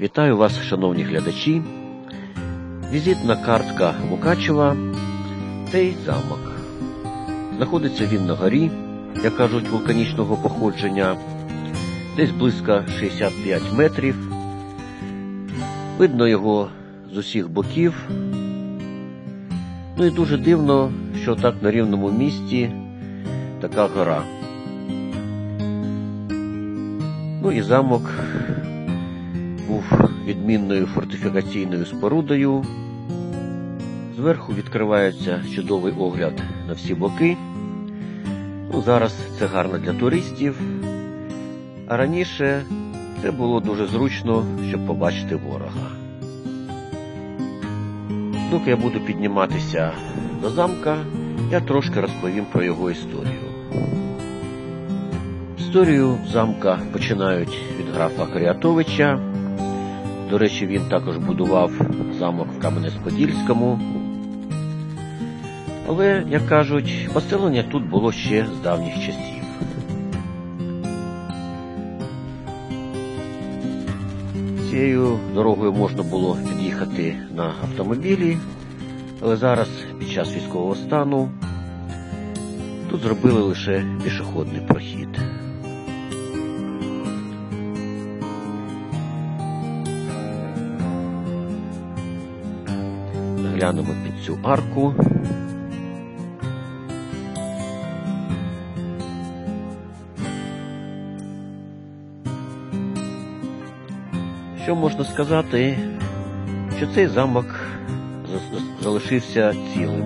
Вітаю вас, шановні глядачі. Візитна картка Мукачева цей замок. Знаходиться він на горі, як кажуть, вулканічного походження, десь близько 65 метрів. Видно його з усіх боків. Ну і дуже дивно, що так на рівному місці така гора. Ну і замок був відмінною фортифікаційною спорудою. Зверху відкривається чудовий огляд на всі боки. Ну, Зараз це гарно для туристів, а раніше це було дуже зручно, щоб побачити ворога. Доки я буду підніматися до замка, я трошки розповім про його історію. Історію замка починають від графа Каріатовича. До речі, він також будував замок в Кам'янець-Подільському. Але, як кажуть, поселення тут було ще з давніх часів. Цією дорогою можна було під'їхати на автомобілі, але зараз, під час військового стану, тут зробили лише пішохідний прохід. Глянемо під цю арку. Що можна сказати, що цей замок залишився цілим.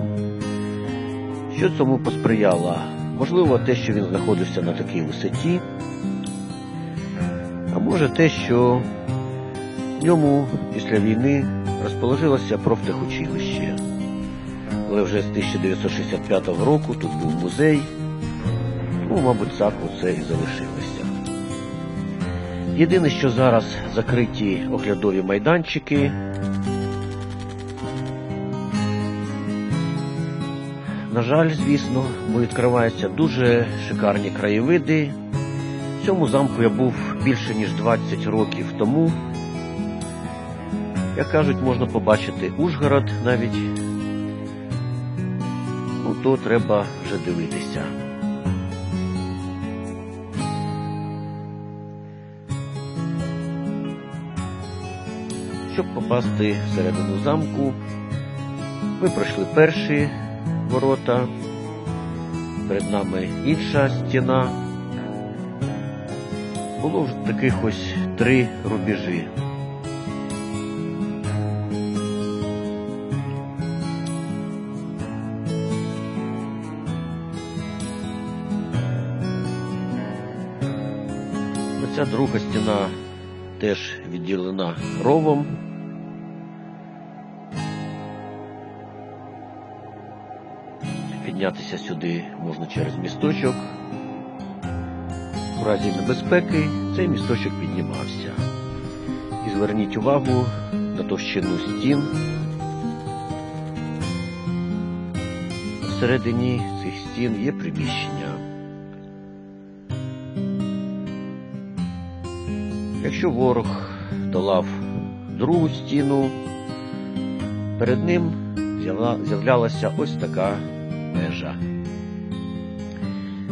Що цьому посприяло? Можливо, те, що він знаходився на такій висоті, а може те, що в ньому після війни розположилося профтехучилище. Але вже з 1965 року тут був музей, ну, мабуть, так оце і залишилося. Єдине, що зараз закриті оглядові майданчики. На жаль, звісно, бо відкриваються дуже шикарні краєвиди. В цьому замку я був більше ніж 20 років тому. Як кажуть, можна побачити Ужгород навіть. То треба вже дивитися. Щоб попасти всередину замку, ми пройшли перші ворота, перед нами інша стіна. Було вже таких ось три рубежі. Друга стіна теж відділена ровом. Піднятися сюди можна через місточок. У разі небезпеки цей місточок піднімався. І зверніть увагу на товщину стін. Всередині цих стін є Якщо ворог долав другу стіну, перед ним з'являлася ось така межа.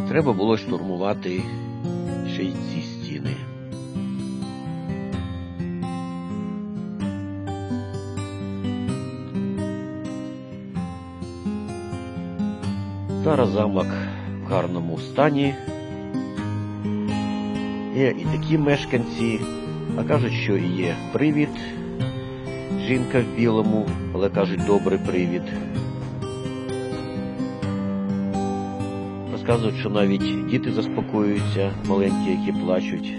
Треба було штурмувати ще й ці стіни. Зараз замок в гарному стані. Є і такі мешканці, а кажуть, що є привід. Жінка в білому, але кажуть, добрий привід. Розказують, що навіть діти заспокоюються, маленькі, які плачуть.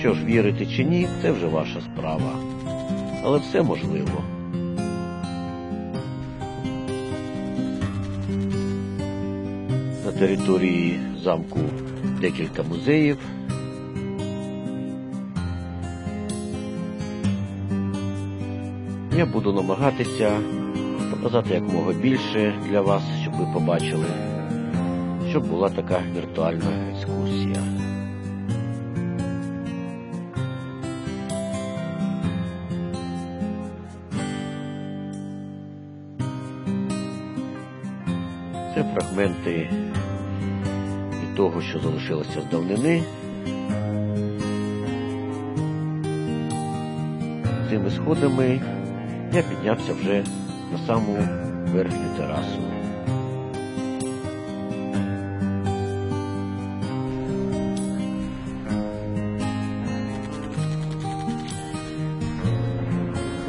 Що ж, вірити чи ні, це вже ваша справа. Але все можливо. На території замку декілька музеїв. Я буду намагатися показати якомога більше для вас, щоб ви побачили, щоб була така віртуальна екскурсія. Це фрагменти того, що залишилося з давнини. Цими сходами я піднявся вже на саму верхню терасу.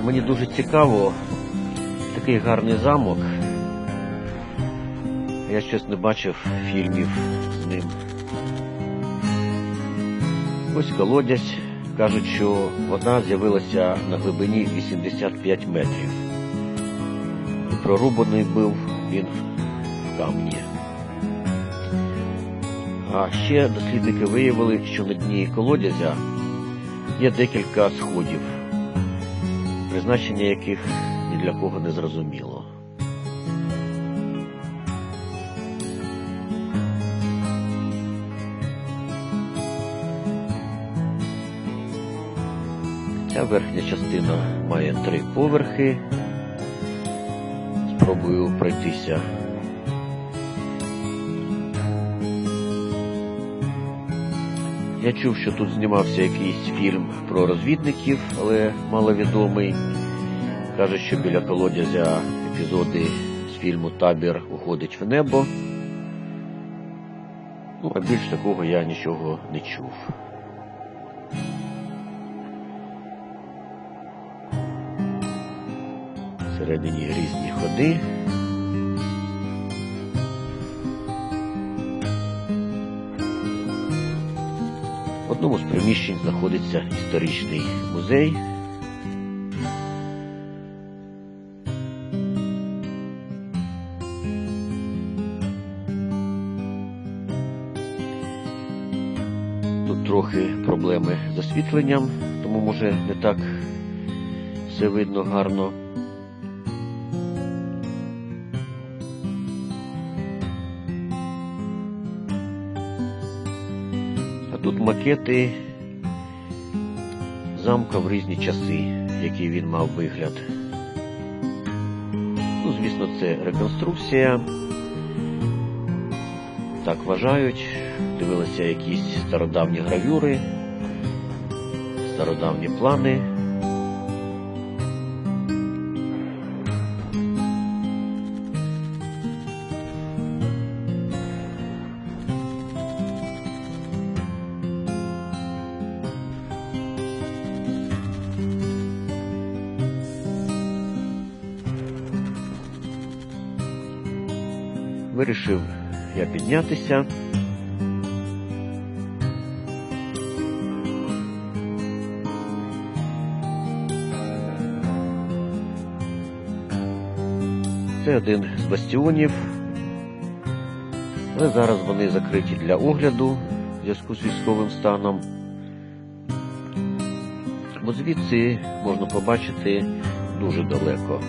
Мені дуже цікаво такий гарний замок. Я щось не бачив фільмів ним. Ось колодязь. Кажуть, що вода з'явилася на глибині 85 метрів. Прорубаний був він в камні. А ще дослідники виявили, що на дні колодязя є декілька сходів, призначення яких ні для кого не зрозуміло. Ця верхня частина має три поверхи. Спробую пройтися. Я чув, що тут знімався якийсь фільм про розвідників, але маловідомий. Каже, що біля колодязя епізоди з фільму Табір уходить в небо. Ну, а більш такого я нічого не чув. Всередині різні ходи. В одному з приміщень знаходиться історичний музей. Тут трохи проблеми з освітленням, тому може не так все видно гарно. Тут макети замка в різні часи, який він мав вигляд. Ну, звісно, це реконструкція. Так вважають. Дивилися якісь стародавні гравюри, стародавні плани. Піднятися. Це один з бастіонів, але зараз вони закриті для огляду в зв'язку з військовим станом. Бо звідси можна побачити дуже далеко.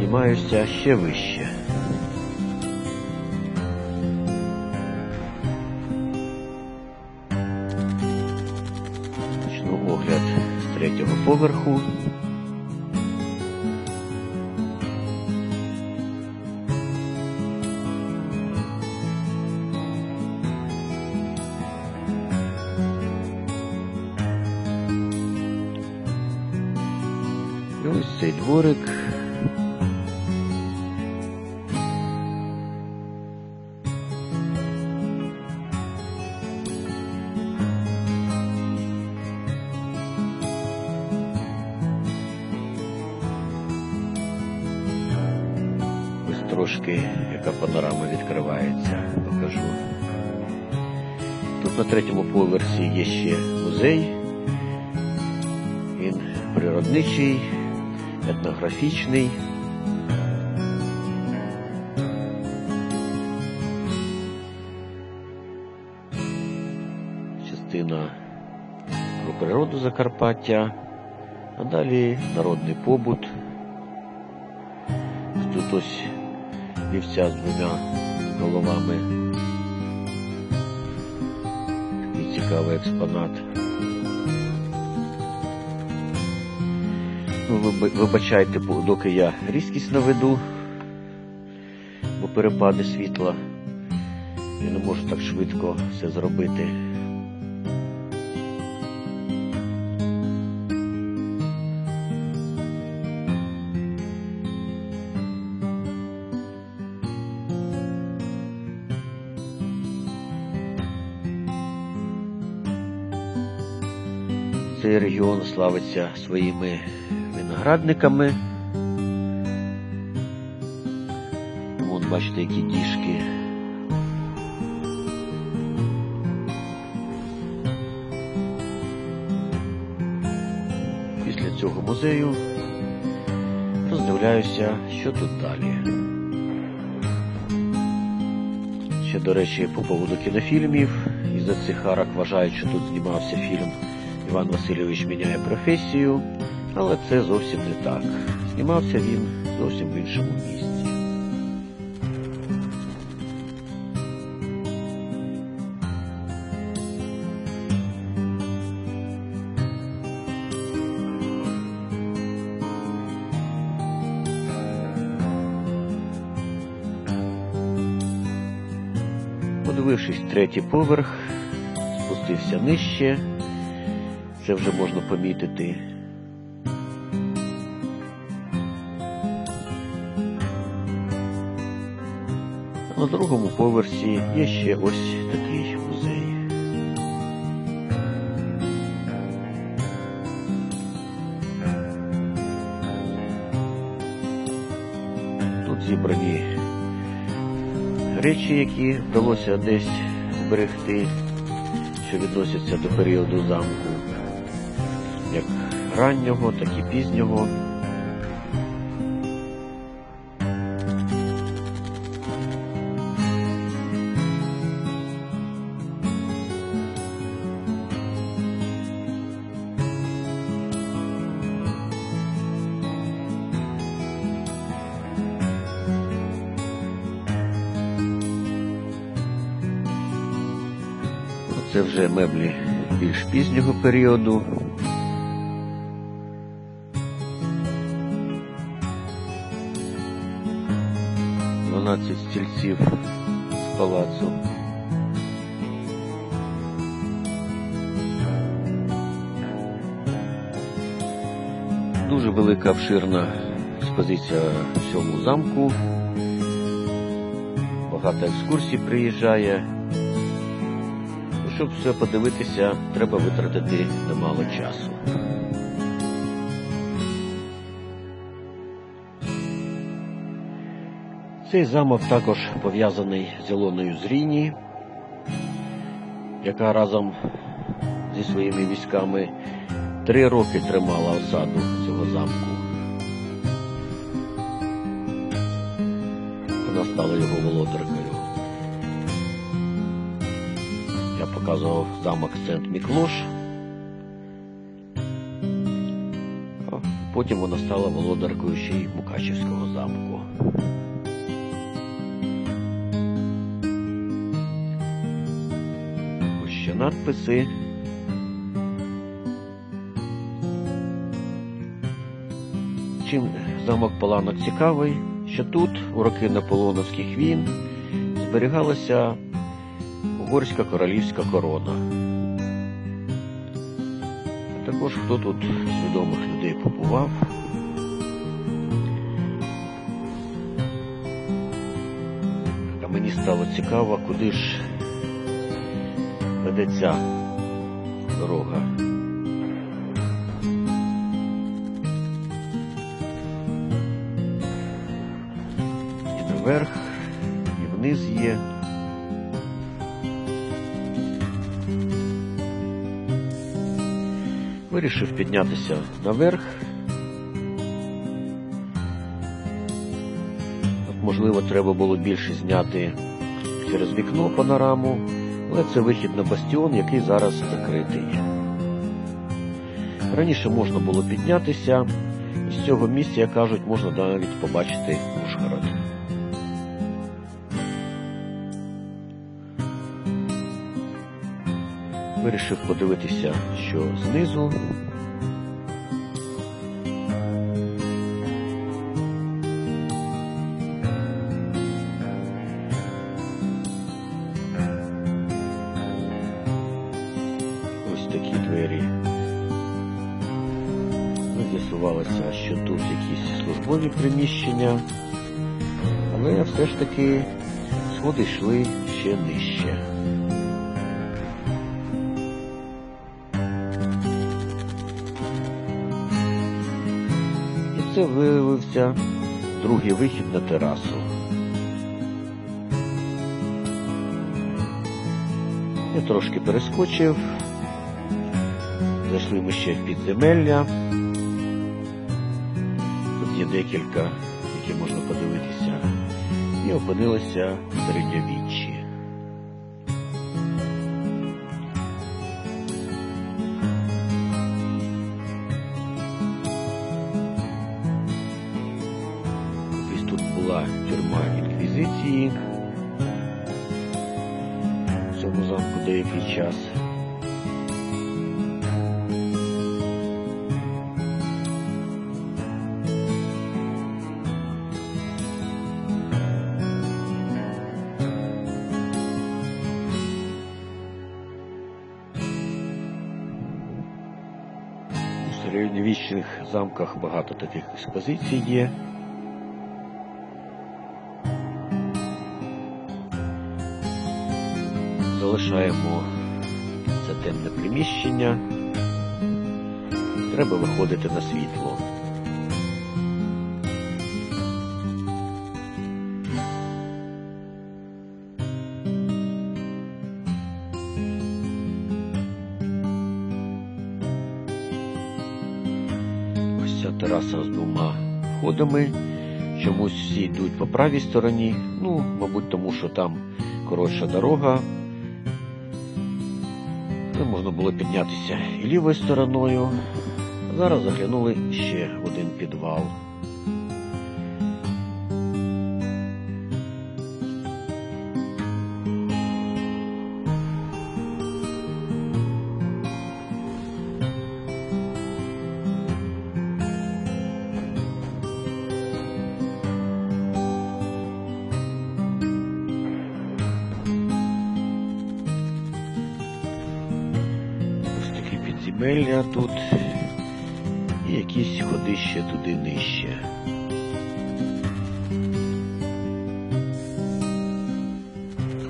Піднімаюся ще вище. Почну огляд третього поверху. Трошки яка панорама відкривається, покажу. Тут на третьому поверсі є ще музей. Він природничий, етнографічний. Частина про природу Закарпаття. А далі народний побут. Тут ось вівця з двома головами. Такий цікавий експонат. Ну, вибачайте, доки я різкість наведу, бо перепади світла. Я не можу так швидко все зробити. Регіон славиться своїми виноградниками. Вон бачите, які діжки. Після цього музею роздивляюся, що тут далі. Ще, до речі, по поводу кінофільмів. Із-за цих арок вважають, що тут знімався фільм Іван Васильович міняє професію, але це зовсім не так. Знімався він зовсім в іншому місці. Подивившись третій поверх, спустився нижче. Це вже можна помітити. На другому поверсі є ще ось такий музей. Тут зібрані речі, які вдалося десь зберегти, що відносяться до періоду замку, раннього, так і пізнього. Це вже меблі більш пізнього періоду. Дванадцять стільців з палацу. Дуже велика обширна експозиція в цьому замку. Багато екскурсій приїжджає. Щоб все подивитися, треба витратити немало часу. Цей замок також пов'язаний з Ілоною Зріні, яка разом зі своїми військами три роки тримала осаду цього замку. Вона стала його володаркою. Я показував замок Сент-Міклош. Потім вона стала володаркою ще й Мукачівського замку. Надписи. Чим замок Паланок цікавий, що тут, у роки наполеоновських війн, зберігалася угорська королівська корона. Також хто тут з відомих людей побував. А мені стало цікаво, куди ж веде ця дорога. І наверх, і вниз є. Вирішив піднятися наверх. Можливо, треба було більше зняти через вікно панораму, але це вихід на бастіон, який зараз закритий. Раніше можна було піднятися, і з цього місця, як кажуть, можна навіть побачити Ужгород. Вирішив подивитися, що знизу. З'ясувалося, що тут якісь службові приміщення, але все ж таки сходи йшли ще нижче. І це виявився другий вихід на терасу. Я трошки перескочив. Зайшли ми ще в підземелля. Декілька, які можна подивитися. І опинилися в середньовіччі. Ось тут була тюрма інквізиції. В цьому замку деякий час. Замках багато таких експозицій є. Залишаємо це темне приміщення. Треба виходити на світло. Входами. Чомусь всі йдуть по правій стороні. Ну, мабуть, тому що там коротша дорога. Це можна було піднятися і лівою стороною. Зараз заглянули ще в один підвал. Такі тут. І якісь ходи ще туди нижче.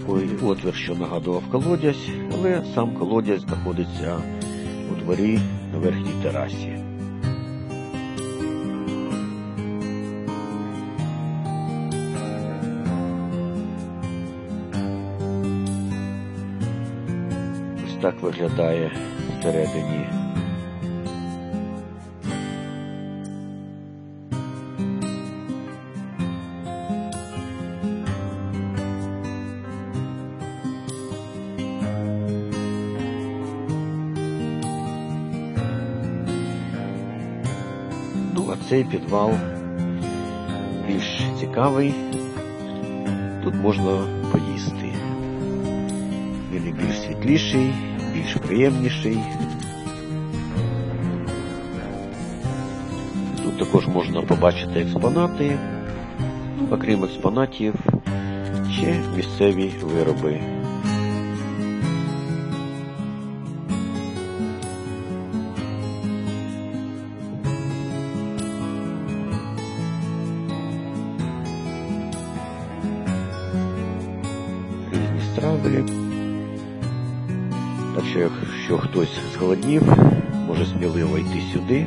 Такий отвір, що нагадував колодязь, але сам колодязь знаходиться у дворі на верхній терасі. Так виглядає всередині. Ну, а цей підвал більш цікавий. Тут можна поїсти. Він і більш світліший, більш приємніший. Тут також можна побачити експонати, Ну, окрім експонатів, ще місцеві вироби. Різні страви. Так що, якщо хтось зголоднів, може сміливо йти сюди.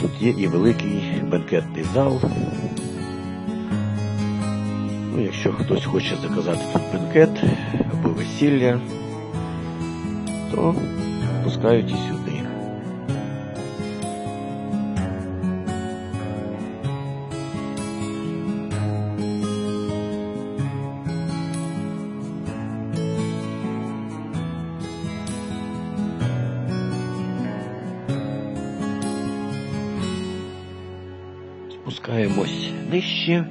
Тут є і великий бенкетний зал. Ну, якщо хтось хоче заказати тут бенкет або весілля, то пускають і сюди. Спускаємось нижче.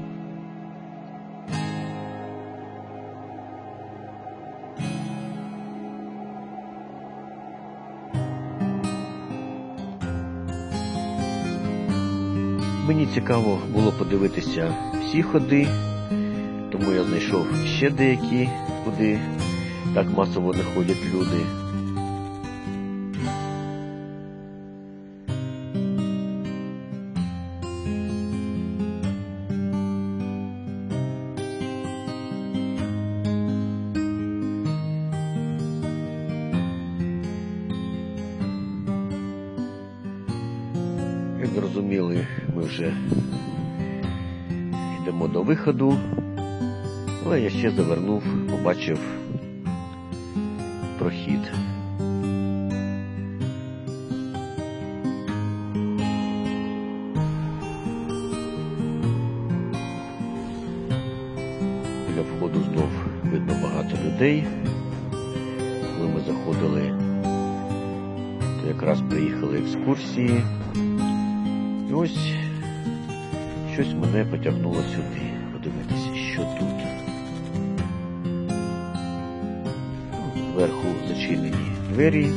Мені цікаво було подивитися всі ходи, тому я знайшов ще деякі, куди так масово не ходять люди. Зрозуміли, ми вже йдемо до виходу, але я ще завернув, побачив прохід. Біля входу знов видно багато людей. Коли ми заходили, то якраз приїхали екскурсії. І ось щось мене потягнуло сюди. Подивитися, що тут. Зверху зачинені двері.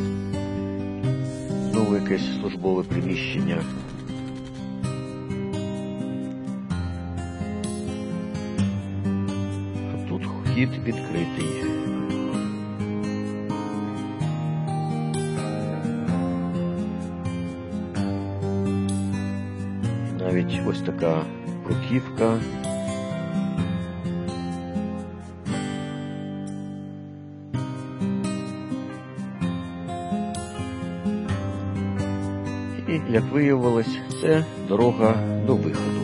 Знову якесь службове приміщення. А тут вхід відкритий. Навіть ось така бруківка. І, як виявилось, це дорога до виходу.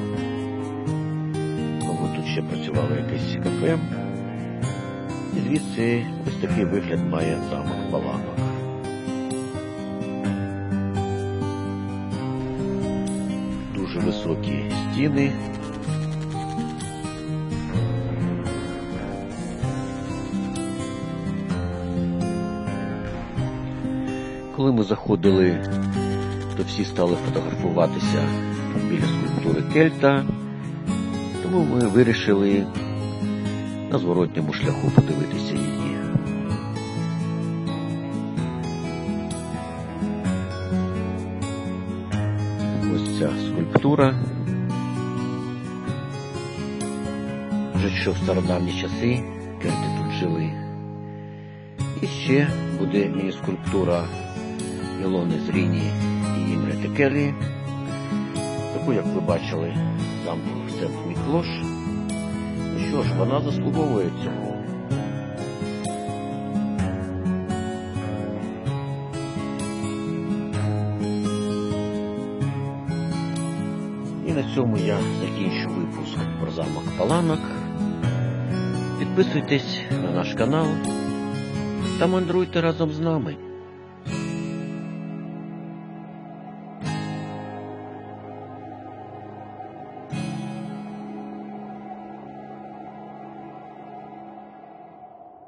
Мабуть, тут ще працювало якесь кафе. І звідси ось такий вигляд має замок Баланок. Дуже високі стіни. Коли ми заходили, то всі стали фотографуватися біля скульптури Кельта, тому ми вирішили на зворотньому шляху подивитися її. Ось ця скульптура. Вже що в стародавні часи кельти тут жили. І ще буде міні-скульптура Ілони Зріні і Імре Текелі. Таку, як ви бачили, замку Сент Міклош. Ну що ж, вона заслуговує цього. На цьому я закінчу випуск про замок Паланок. Підписуйтесь на наш канал та мандруйте разом з нами.